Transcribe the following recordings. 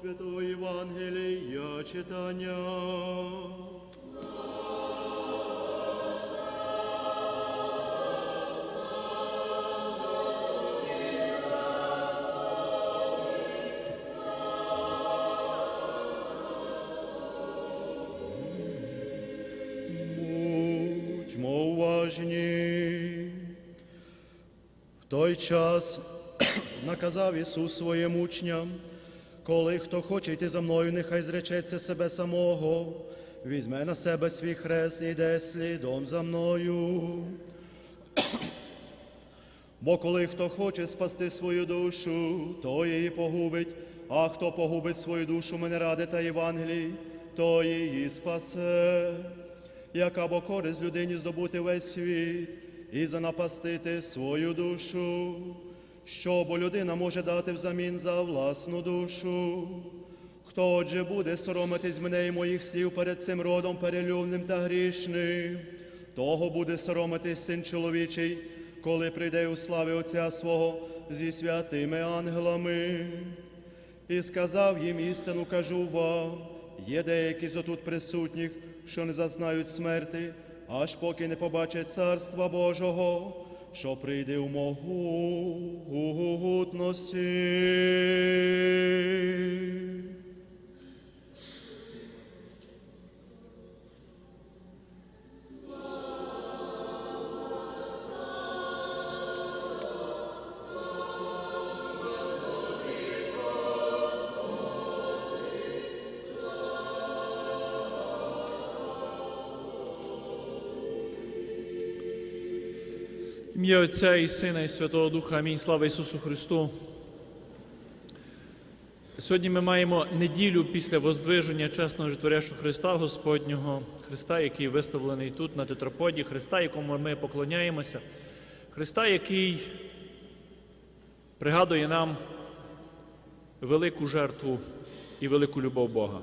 Святого Євангелія читання. В той час наказав Ісус своїм учням, коли хто хоче йти за мною, нехай зречеться себе самого, візьме на себе свій хрест і йде слідом за мною. Бо коли хто хоче спасти свою душу, то її погубить, а хто погубить свою душу мене ради та Євангелії, то її спасе. Яка бо користь людині здобути весь світ і занапастити свою душу, що бо людина може дати взамін за власну душу. Хто отже буде соромитись мене і моїх слів перед цим родом перелюбним та грішним, того буде соромитись син чоловічий, коли прийде у славі Отця свого зі святими ангелами. І сказав їм істину, кажу вам, є деякі з отут присутніх, що не зазнають смерти, аж поки не побачать царства Божого, що прийде в могутності. Ім'я Отця і Сина, і Святого Духа. Амінь. Слава Ісусу Христу. Сьогодні ми маємо неділю після воздвиження чесного житворящого Христа Господнього, Христа, який виставлений тут, на тетраподі, Христа, якому ми поклоняємося, Христа, який пригадує нам велику жертву і велику любов Бога.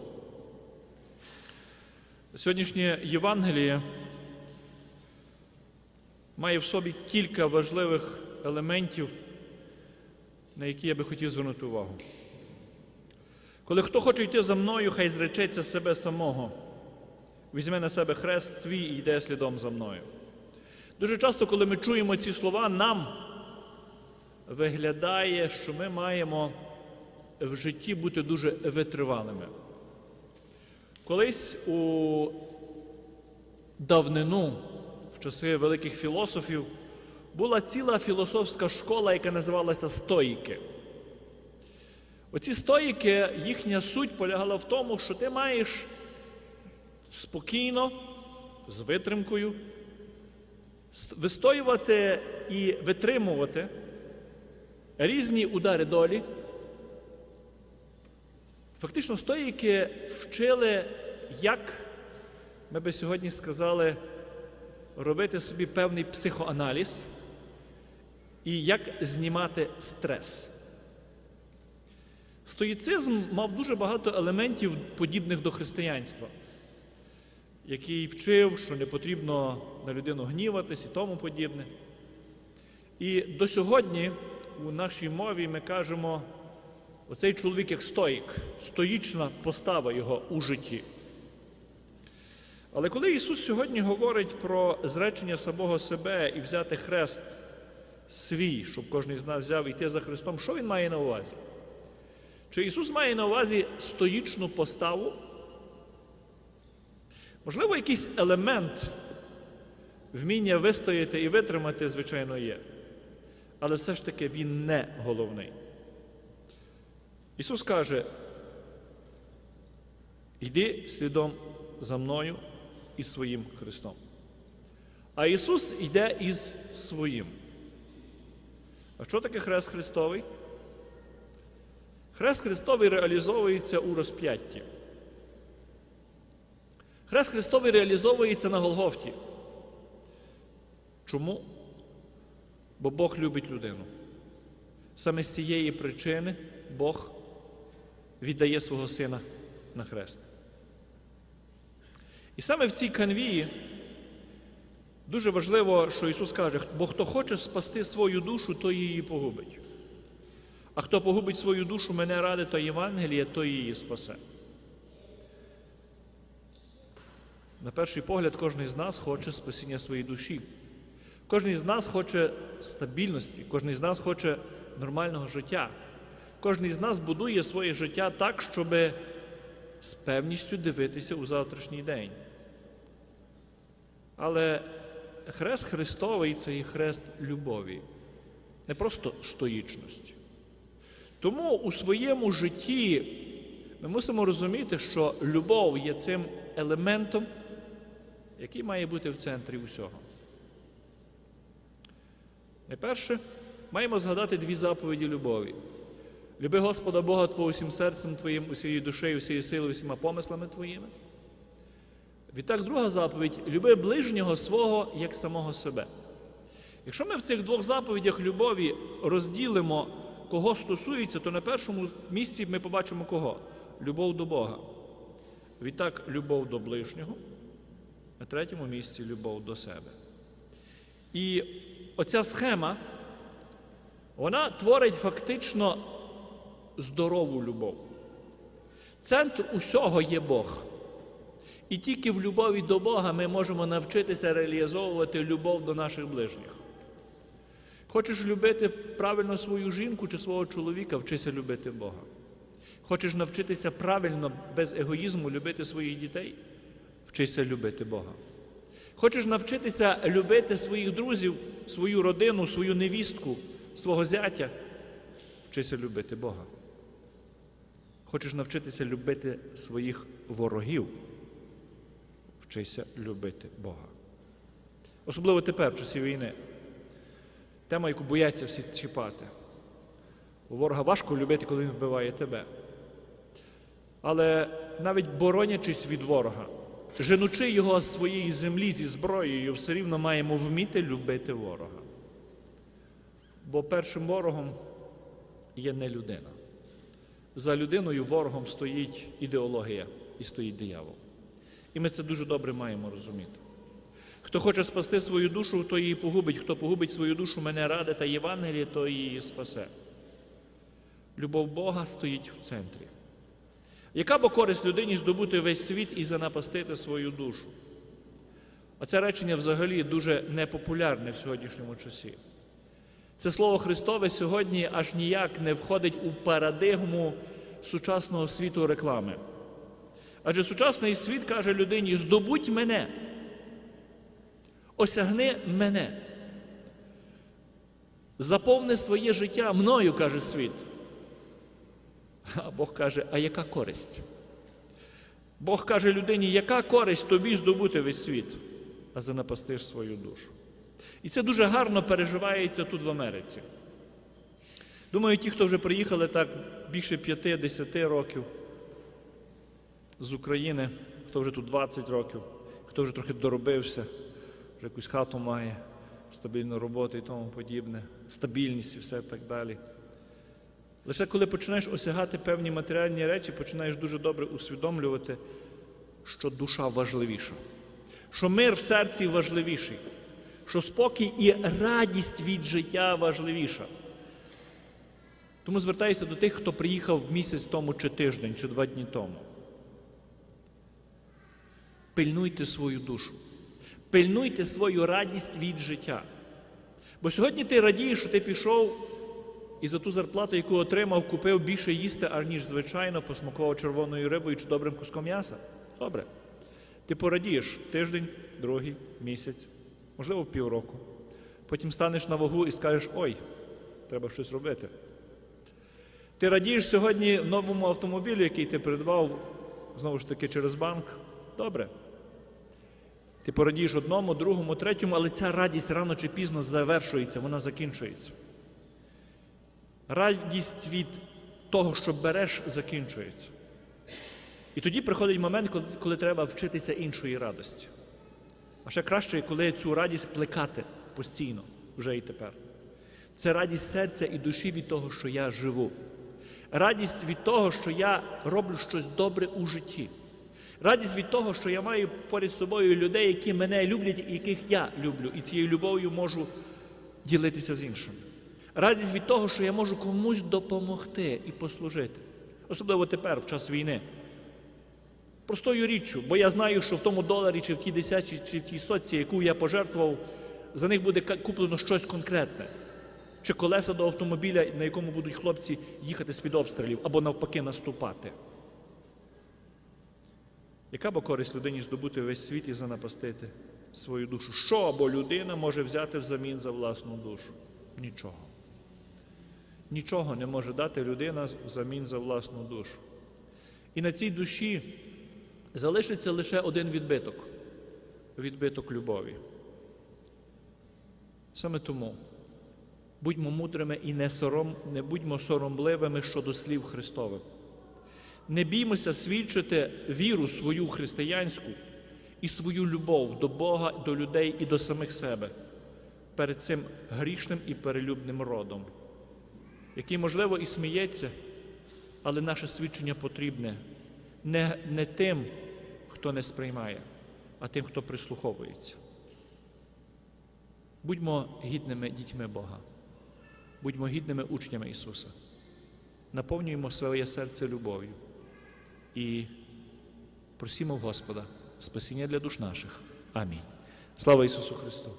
Сьогоднішнє Євангеліє має в собі кілька важливих елементів, на які я би хотів звернути увагу. Коли хто хоче йти за мною, хай зречеться себе самого, візьме на себе хрест свій і йде слідом за мною. Дуже часто, коли ми чуємо ці слова, нам виглядає, що ми маємо в житті бути дуже витривалими. Колись у давнину часи великих філософів була ціла філософська школа, яка називалася стоїки. Оці стоїки, їхня суть полягала в тому, що ти маєш спокійно, з витримкою, вистоювати і витримувати різні удари долі. Фактично, стоїки вчили, як ми би сьогодні сказали, робити собі певний психоаналіз і як знімати стрес. Стоїцизм мав дуже багато елементів, подібних до християнства, який вчив, що не потрібно на людину гніватись і тому подібне. І до сьогодні у нашій мові ми кажемо, оцей чоловік як стоїк, стоїчна постава його у житті. Але коли Ісус сьогодні говорить про зречення самого себе і взяти хрест свій, щоб кожен з нас взяв і йти за Христом, що Він має на увазі? Чи Ісус має на увазі стоїчну поставу? Можливо, якийсь елемент вміння вистояти і витримати, звичайно, є. Але все ж таки він не головний. Ісус каже: йди слідом за мною і своїм Христом. А Ісус йде із своїм. А що таке Хрест Христовий? Хрест Христовий реалізовується у розп'ятті. Хрест Христовий реалізовується на Голгофті. Чому? Бо Бог любить людину. Саме з цієї причини Бог віддає свого Сина на хрест. І саме в цій канвії дуже важливо, що Ісус каже, бо хто хоче спасти свою душу, то її погубить. А хто погубить свою душу, мене ради, то Євангеліє, то її спасе. На перший погляд, кожен з нас хоче спасіння своєї душі. Кожен з нас хоче стабільності, кожен з нас хоче нормального життя. Кожен з нас будує своє життя так, щоб з певністю дивитися у завтрашній день. Але хрест Христовий це і хрест любові, не просто стоїчності. Тому у своєму житті ми мусимо розуміти, що любов є цим елементом, який має бути в центрі усього. Найперше, маємо згадати дві заповіді любові. Люби Господа Бога Твого усім серцем Твоїм, усією душею, усією силою, усіма помислами Твоїми. Відтак, друга заповідь люби ближнього свого як самого себе. Якщо ми в цих двох заповідях любові розділимо, кого стосується, то на першому місці ми побачимо кого? Любов до Бога. Відтак, любов до ближнього, на третьому місці любов до себе. І оця схема, вона творить фактично здорову любов. Центр усього є Бог. І тільки в любові до Бога ми можемо навчитися реалізовувати любов до наших ближніх. Хочеш любити правильно свою жінку чи свого чоловіка, вчися любити Бога. Хочеш навчитися правильно, без егоїзму любити своїх дітей, вчися любити Бога. Хочеш навчитися любити своїх друзів, свою родину, свою невістку, свого зятя, вчися любити Бога. Хочеш навчитися любити своїх ворогів, вчися любити Бога. Особливо тепер, в часі війни. Тема, яку бояться всі чіпати. У ворога важко любити, коли він вбиває тебе. Але навіть боронячись від ворога, женучи його з своєї землі зі зброєю, все рівно маємо вміти любити ворога. Бо першим ворогом є не людина. За людиною ворогом стоїть ідеологія і стоїть диявол. І ми це дуже добре маємо розуміти. Хто хоче спасти свою душу, то її погубить. Хто погубить свою душу, мене ради та Євангеліє, то її спасе. Любов Бога стоїть в центрі. Яка бо користь людині здобути весь світ і занапастити свою душу? А це речення взагалі дуже непопулярне в сьогоднішньому часі. Це слово Христове сьогодні аж ніяк не входить у парадигму сучасного світу реклами. Адже сучасний світ каже людині: здобудь мене, осягни мене, заповни своє життя мною, каже світ. А Бог каже, а яка користь? Бог каже людині, яка користь тобі здобути весь світ, а занапастиш свою душу. І це дуже гарно переживається тут в Америці. Думаю, ті, хто вже приїхали так більше 5-10 років з України, хто вже тут 20 років, хто вже трохи доробився, вже якусь хату має, стабільну роботу і тому подібне, стабільність і все так далі. Лише коли починаєш осягати певні матеріальні речі, починаєш дуже добре усвідомлювати, що душа важливіша, що мир в серці важливіший, що спокій і радість від життя важливіша. Тому звертаюся до тих, хто приїхав місяць тому, чи тиждень, чи два дні тому. Пильнуйте свою душу, пильнуйте свою радість від життя. Бо сьогодні ти радієш, що ти пішов і за ту зарплату, яку отримав, купив більше їсти, аніж звичайно, посмакував червоною рибою чи добрим куском м'яса. Добре. Ти порадієш тиждень, другий, місяць, можливо, півроку. Потім станеш на вагу і скажеш, ой, треба щось робити. Ти радієш сьогодні новому автомобілю, який ти придбав, знову ж таки, через банк. Добре. Ти порадієш одному, другому, третьому, але ця радість рано чи пізно завершується, вона закінчується. Радість від того, що береш, закінчується. І тоді приходить момент, коли, коли треба вчитися іншої радості. А ще краще, коли цю радість плекати постійно, вже і тепер. Це радість серця і душі від того, що я живу. Радість від того, що я роблю щось добре у житті. Радість від того, що я маю поряд собою людей, які мене люблять і яких я люблю, і цією любов'ю можу ділитися з іншими. Радість від того, що я можу комусь допомогти і послужити. Особливо тепер, в час війни. Простою річчю, бо я знаю, що в тому доларі, чи в тій десятці, чи в тій сотці, яку я пожертвував, за них буде куплено щось конкретне. Чи колеса до автомобіля, на якому будуть хлопці їхати з-під обстрілів, або навпаки наступати. Яка б користь людині здобути весь світ і занапастити свою душу? Що або людина може взяти взамін за власну душу? Нічого. Нічого не може дати людина взамін за власну душу. І на цій душі залишиться лише один відбиток відбиток любові. Саме тому будьмо мудрими і не, сором, не будьмо соромливими щодо слів Христових. Не біймося свідчити віру свою християнську і свою любов до Бога, до людей і до самих себе перед цим грішним і перелюбним родом, який, можливо, і сміється, але наше свідчення потрібне не, не тим, хто не сприймає, а тим, хто прислуховується. Будьмо гідними дітьми Бога, будьмо гідними учнями Ісуса. Наповнюємо своє серце любов'ю і просімо в Господа спасіння для душ наших. Амінь. Слава Ісусу Христу!